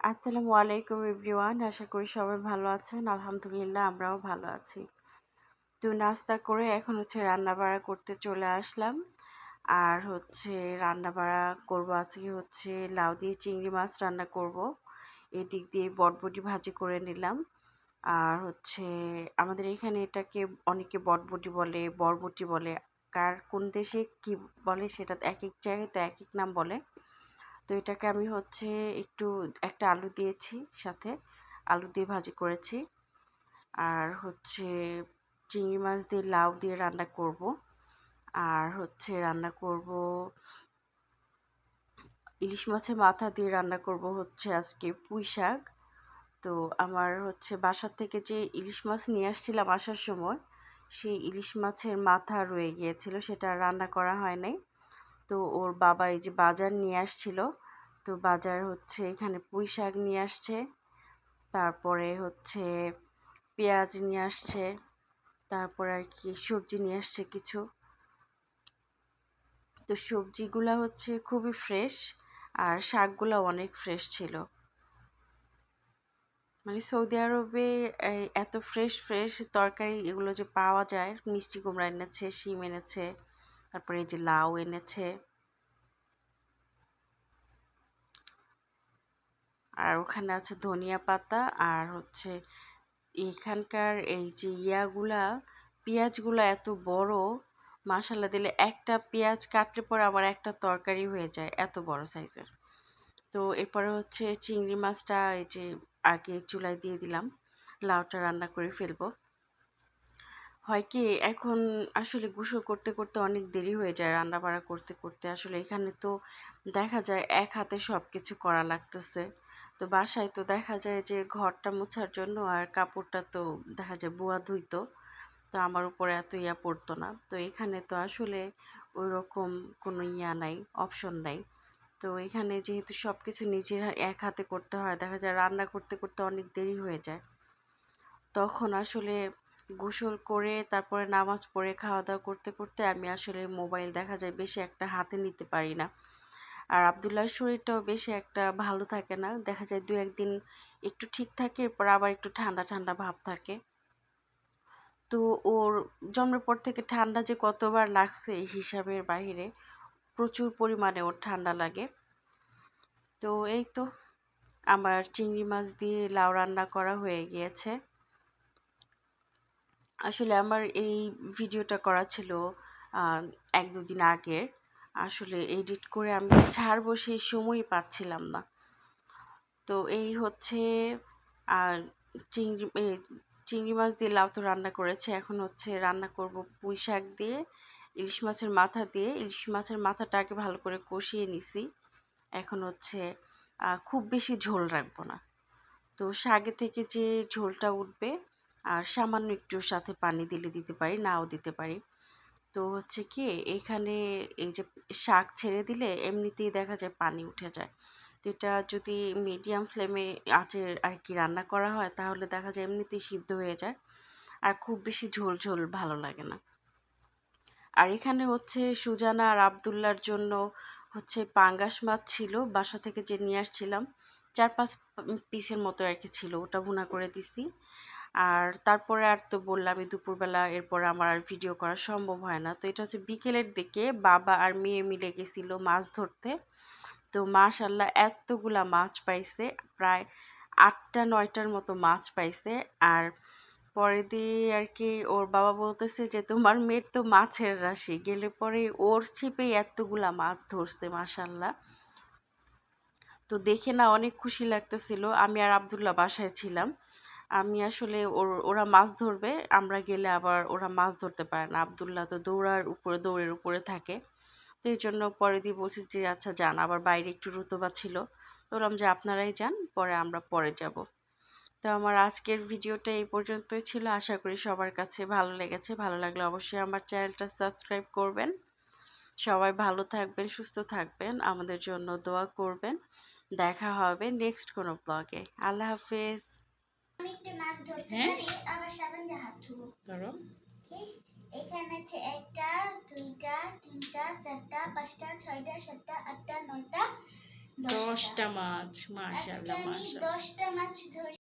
আসসালামু আলাইকুম এভরিওয়ান, আশা করি সবাই ভালো আছেন। আলহামদুলিল্লাহ, আমরাও ভালো আছি। তো নাস্তা করে এখন হচ্ছে রান্না বাড়া করতে চলে আসলাম। আর হচ্ছে রান্না বাড়া করব আজকে হচ্ছে লাউ দিয়ে চিংড়ি মাছ রান্না করব। এদিক দিয়ে বটবটি ভাজি করে নিলাম। আর হচ্ছে আমাদের এখানে এটাকে অনেকে বটবটি বলে, বরবটি বলে। কার কোন দেশে কি বলে সেটা এক এক জায়গায় তো এক এক নাম বলে। তো এটাকে আমি হচ্ছে একটু, একটা আলু দিয়েছি সাথে। আলু দিয়ে ভাজি করেছি। আর হচ্ছে চিংড়ি মাছ দিয়ে লাউ দিয়ে রান্না করব। আর হচ্ছে রান্না করব, ইলিশ মাছের মাথা দিয়ে রান্না করব হচ্ছে আজকে পুঁই শাক। তো আমার হচ্ছে বাসার থেকে যে ইলিশ মাছ নিয়ে আসছিলাম আসার সময়, সেই ইলিশ মাছের মাথা রয়ে গিয়েছিল, সেটা রান্না করা হয় নাই। তো ওর বাবা এই যে বাজার নিয়ে আসছিল তো বাজার হচ্ছে এখানে পুঁই শাক নিয়ে আসছে। তারপরে হচ্ছে পেঁয়াজ নিয়ে আসছে। তারপর আর কি সবজি নিয়ে আসছে কিছু। তো সবজিগুলো হচ্ছে খুবই ফ্রেশ আর শাকগুলো অনেক ফ্রেশ ছিল। মানে সৌদি আরবে এত ফ্রেশ ফ্রেশ তরকারি এগুলো যে পাওয়া যায়, মিষ্টি কুমড়া এনেছে, শিম এনেছে, তারপরে এই যে লাউ এনেছে। আর ওখানে আছে ধনিয়া পাতা আর হচ্ছে এখানকার এই যে ইয়াগুলা, পেঁয়াজগুলো এত বড় মাসালা দিলে একটা পেঁয়াজ কাটলে পরে আবার একটা তরকারি হয়ে যায় এত বড় সাইজের। তো এরপরে হচ্ছে চিংড়ি মাছটা এই যে আগে চুলায় দিয়ে দিলাম, লাউটা রান্না করে ফেলব। হয় কি এখন আসলে গোসল করতে করতে অনেক দেরি হয়ে যায় রান্না বাড়া করতে করতে। আসলে এখানে তো দেখা যায় এক হাতে সব কিছু করা লাগতেছে। তো বাসায় তো দেখা যায় যে ঘরটা মোছার জন্য আর কাপড়টা তো দেখা যায় বুয়া ধুইতো। তো আমার উপরে এত ইয়া পড়তো না। তো এখানে তো আসলে ওই রকম কোনো ইয়া নাই অপশন নাই। তো এখানে যেহেতু সব কিছু নিজের এক হাতে করতে হয়, দেখা যায় রান্না করতে করতে অনেক দেরি হয়ে যায়। তখন আসলে গোসল করে, তারপরে নামাজ পড়ে খাওয়া দাওয়া করতে করতে আমি আসলে মোবাইল দেখা যায় বেশি একটা হাতে নিতে পারি না। আর আবদুল্লাহর শরীরটাও বেশি একটা ভালো থাকে না। দেখা যায় দু একদিন একটু ঠিক থাকে, এরপর আবার একটু ঠান্ডা ঠান্ডা ভাব থাকে। তো ওর জন্মের পর থেকে ঠান্ডা যে কতবার লাগছে এই হিসাবের বাহিরে প্রচুর পরিমাণে ওর ঠান্ডা লাগে। তো এই তো আমার চিংড়ি মাছ দিয়ে লাউ রান্না করা হয়ে গিয়েছে। আসলে আমার এই ভিডিওটা করা ছিল এক দুদিন আগের। আসলে এডিট করে আমি ছাড়বো সেই সময় পাচ্ছিলাম না। তো এই হচ্ছে, আর চিংড়ি চিংড়ি মাছ দিয়ে লাউ তো রান্না করেছে। এখন হচ্ছে রান্না করব পুঁই শাক দিয়ে, ইলিশ মাছের মাথা দিয়ে। ইলিশ মাছের মাথাটাকে ভালো করে কষিয়ে নিছি। এখন হচ্ছে খুব বেশি ঝোল রাখব না। তো শাকে থেকে যে ঝোলটা উঠবে, আর সামান্য একটু সাথে পানি দিলে দিতে পারি, নাও দিতে পারি। তো হচ্ছে কি, এখানে এই যে শাক ছেড়ে দিলে এমনিতেই দেখা যায় পানি উঠে যায়। তো এটা যদি মিডিয়াম ফ্লেমে আঁচের আর কি রান্না করা হয়, তাহলে দেখা যায় এমনিতেই সিদ্ধ হয়ে যায়। আর খুব বেশি ঝোল ঝোল ভালো লাগে না। আর এখানে হচ্ছে সুজানা আর আবদুল্লার জন্য হচ্ছে পাঙ্গাস মাছ ছিল, বাসা থেকে যে নিয়ে আসছিলাম, চার পাঁচ পিসের মতো আর কি ছিল, ওটা ভুনা করে দিছি। আর তারপরে আর তো বললামই দুপুরবেলা এরপর আমার আর ভিডিও করা সম্ভব হয় না। তো এটা হচ্ছে বিকেলের দিকে বাবা আর মেয়ে মিলে গেছিল মাছ ধরতে। তো মাশাল্লাহ এতগুলা মাছ পাইছে, প্রায় আটটা, নয়টার মতো মাছ পাইছে। আর পরে দিয়ে আর কি ওর বাবা বলতেছে যে, তোমার মেয়ের তো মাছের রাশি। গেলে পরে ওর ছিপেই এতগুলা মাছ ধরছে মাশাল্লাহ তো দেখে না অনেক খুশি লাগতেছিল। আমি আর আবদুল্লাহ বাসায় ছিলাম। আমি আসলে ওর, ওরা মাছ ধরবে, আমরা গেলে আবার ওরা মাছ ধরতে পারে না। আবদুল্লাহ তো দৌড়ার উপরে, দৌড়ের উপরে থাকে। তো এই জন্য পরে দিয়ে বলছি যে আচ্ছা যান। আবার বাইরে একটু রুতবা ছিল। তো বললাম যে, আপনারাই যান, পরে আমরা পরে যাব। তো আমার আজকের ভিডিওটা এই পর্যন্তই ছিল। আশা করি সবার কাছে ভালো লেগেছে। ভালো লাগলে অবশ্যই আমার চ্যানেলটা সাবস্ক্রাইব করবেন। সবাই ভালো থাকবেন, সুস্থ থাকবেন। আমাদের জন্য দোয়া করবেন। দেখা হবে নেক্সট কোনো ব্লগে আল্লাহ হাফেজ আমি একটু মাছ ধরতে হ্যাঁ? আবার সাবান দিয়ে হাত ধুবো। ধরো। এখানে আছে একটা দুইটা তিনটা চারটা পাঁচটা ছয়টা সাতটা আটটা নয়টা দশটা। মাছ মাশাল্লাহ আজকে দশটা মাছ ধরছি।